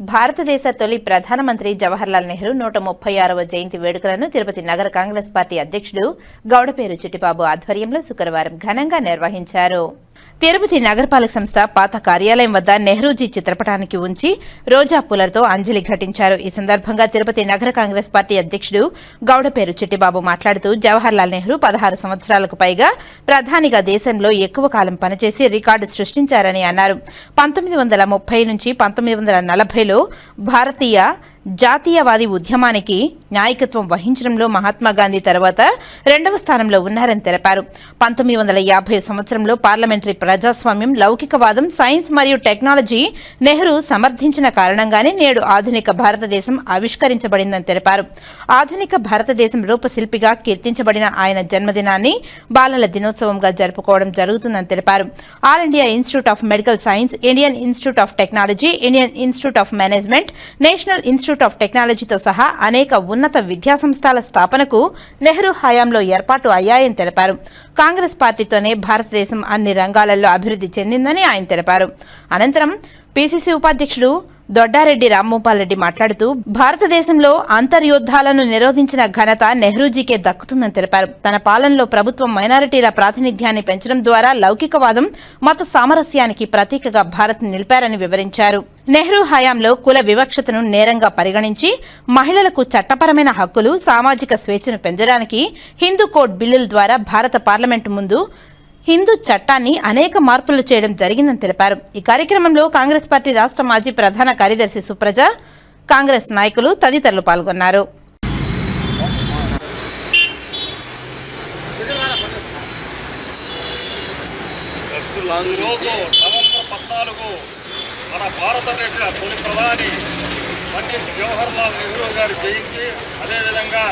భారతదేశ తొలి ప్రధానమంత్రి జవహర్లాల్ నెహ్రూ నూట ముప్పై ఆరవ జయంతి వేడుకలను తిరుపతి నగర కాంగ్రెస్ పార్టీ అధ్యక్షుడు గౌడపేరు చిట్టిబాబు ఆధ్వర్యంలో శుక్రవారం ఘనంగా నిర్వహించారు. తిరుపతి నగరపాలక సంస్థ పాత కార్యాలయం వద్ద నెహ్రూజీ చిత్రపటానికి ఉంచి రోజా పూలతో అంజలి ఘటించారు. ఈ సందర్భంగా తిరుపతి నగర కాంగ్రెస్ పార్టీ అధ్యక్షుడు గౌడపేరు చిట్టిబాబు మాట్లాడుతూ జవహర్లాల్ నెహ్రూ పదహారు సంవత్సరాలకు పైగా ప్రధానిగా దేశంలో ఎక్కువ కాలం పనిచేసి రికార్డు సృష్టించారని అన్నారు. పంతొమ్మిది వందల ముప్పై నుంచి పంతొమ్మిది వందల నలభైలో భారతీయ జాతీయవాది ఉద్యమానికి నాయకత్వం వహించడంలో మహాత్మా గాంధీ తర్వాత రెండవ స్థానంలో ఉన్నారని తెలిపారు. పంతొమ్మిది వందల యాభై సంవత్సరంలో పార్లమెంటరీ ప్రజాస్వామ్యం లౌకికవాదం సైన్స్ మరియు టెక్నాలజీ నెహ్రూ సమర్థించిన కారణంగానే నేడు ఆధునిక భారతదేశం ఆవిష్కరించబడిందని తెలిపారు. ఆధునిక భారతదేశం రూపశిల్పిగా కీర్తించబడిన ఆయన జన్మదినాన్ని బాలల దినోత్సవంగా జరుపుకోవడం జరుగుతుందని తెలిపారు. All India institute of medical science Indian institute of technology Indian institute of management national institute of టెక్నాలజీతో సహా అనేక ఉన్నత విద్యాసంస్థల స్థాపనకు నెహ్రూ హయాంలో ఏర్పాటు అయ్యాయని తెలిపారు. కాంగ్రెస్ పార్టీతోనే భారతదేశం అన్ని రంగాలలో అభివృద్ధి చెందిందని ఆయన తెలిపారు. అనంతరం పిసిసి ఉపాధ్యక్షుడు దొడ్డారెడ్డి రామ్మోపాల్ రెడ్డి మాట్లాడుతూ భారతదేశంలో అంతర్యుద్ధాలను నిరోధించిన ఘనత నెహ్రూజీకే దక్కుతుందని తెలిపారు. తన పాలనలో ప్రభుత్వం మైనారిటీల ప్రాతినిధ్యాన్ని పెంచడం ద్వారా లౌకికవాదం మత సామరస్యానికి ప్రతీకగా భారత్ నిలిపారని వివరించారు. నెహ్రూ హయాంలో కుల వివక్షతను నేరంగా పరిగణించి మహిళలకు చట్టపరమైన హక్కులు సామాజిక స్వేచ్ఛను పెంచడానికి హిందూ కోడ్ బిల్లుల ద్వారా భారత పార్లమెంటు ముందు హిందూ చట్టాన్ని అనేక మార్పులు చేయడం జరిగిందని తెలిపారు. ఈ కార్యక్రమంలో కాంగ్రెస్ పార్టీ రాష్ట్ర మాజీ ప్రధాన కార్యదర్శి సుప్రజ కాంగ్రెస్ నాయకులు తదితరులు పాల్గొన్నారు. ఈరోజు నవంబర్ పద్నాలుగు మన భారతదేశ తొలి ప్రధాని పండిత్ జవహర్లాల్ నెహ్రూ గారి జయంతి. అదేవిధంగా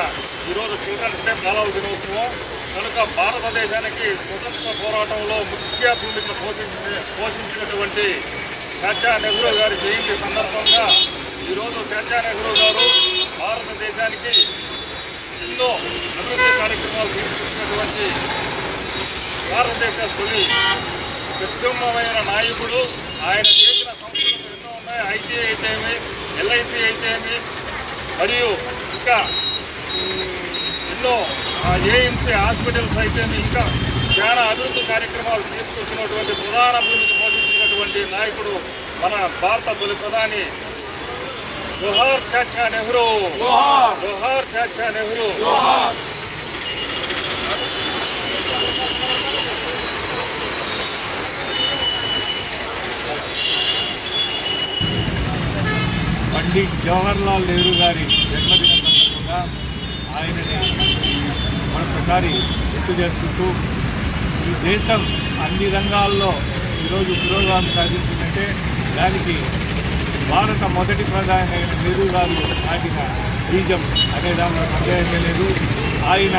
ఈరోజు చిల్డ్రన్స్ డే బాలల దినోత్సవం. కనుక భారతదేశానికి స్వతంత్ర పోరాటంలో ముఖ్య భూమిక పోషించి పోషించినటువంటి చాచా నెహ్రూ గారి జయంతి సందర్భంగా ఈరోజు చాచా నెహ్రూ గారు భారతదేశానికి ఎన్నో అభివృద్ధి కార్యక్రమాలు తీసుకొచ్చినటువంటి భారతదేశ తొలి ప్రత్యుమ్మమైన నాయకుడు. ఆయన చేసిన సంస్థలు ఎన్నో ఉన్నాయి. ఐటీ అయితేమి ఎల్ఐసి అయితేమి మరియు ఇంకా ఎన్నో ఏఎంసీ హాస్పిటల్స్ అయితేమి ఇంకా చాలా అభివృద్ధి కార్యక్రమాలు తీసుకొచ్చినటువంటి ప్రధాన భూమికి పోషించినటువంటి నాయకుడు మన భారత తొలి ప్రధాని జోహార్ చాచా నెహ్రూ. జోహార్. చాచా నెహ్రూ. పండిట్ జవహర్లాల్ నెహ్రూ గారి జన్మదిన సందర్భంగా ఆయనని మరొకసారి గుర్తు చేసుకుంటూ ఈ దేశం అన్ని రంగాల్లో ఈరోజు పురోగమనం సాధించిందంటే దానికి భారత మొదటి ప్రధాని అయిన నెహ్రూ గారు నాటిన బీజం అనే దానిలో సందేహమే లేదు. ఆయన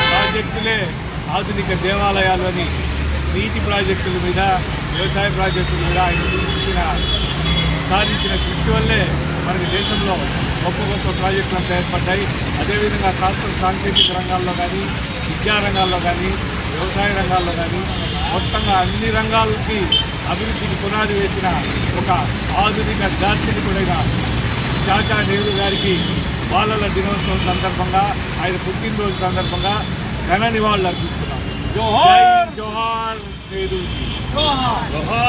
ప్రాజెక్టులే ఆధునిక దేవాలయాలని నీటి ప్రాజెక్టుల మీద వ్యవసాయ ప్రాజెక్టుల మీద ఆయన చూపించిన సాధించిన కృషి వల్లే మనకి దేశంలో గొప్ప గొప్ప ప్రాజెక్టులు అంతా ఏర్పడ్డాయి. అదేవిధంగా శాస్త్ర సాంకేతిక రంగాల్లో కానీ విద్యా రంగాల్లో కానీ వ్యవసాయ రంగాల్లో కానీ మొత్తంగా అన్ని రంగాలకి అభివృద్ధికి పునాది వేసిన ఒక ఆధునిక దార్శనికుడైన చాచా నెహ్రూ గారికి బాలల దినోత్సవం సందర్భంగా ఆయన పుట్టినరోజు సందర్భంగా ఘన నివాళులు అర్పిస్తున్నాం జోహార్ జోహార్ నెహ్రూజీ. జోహార్!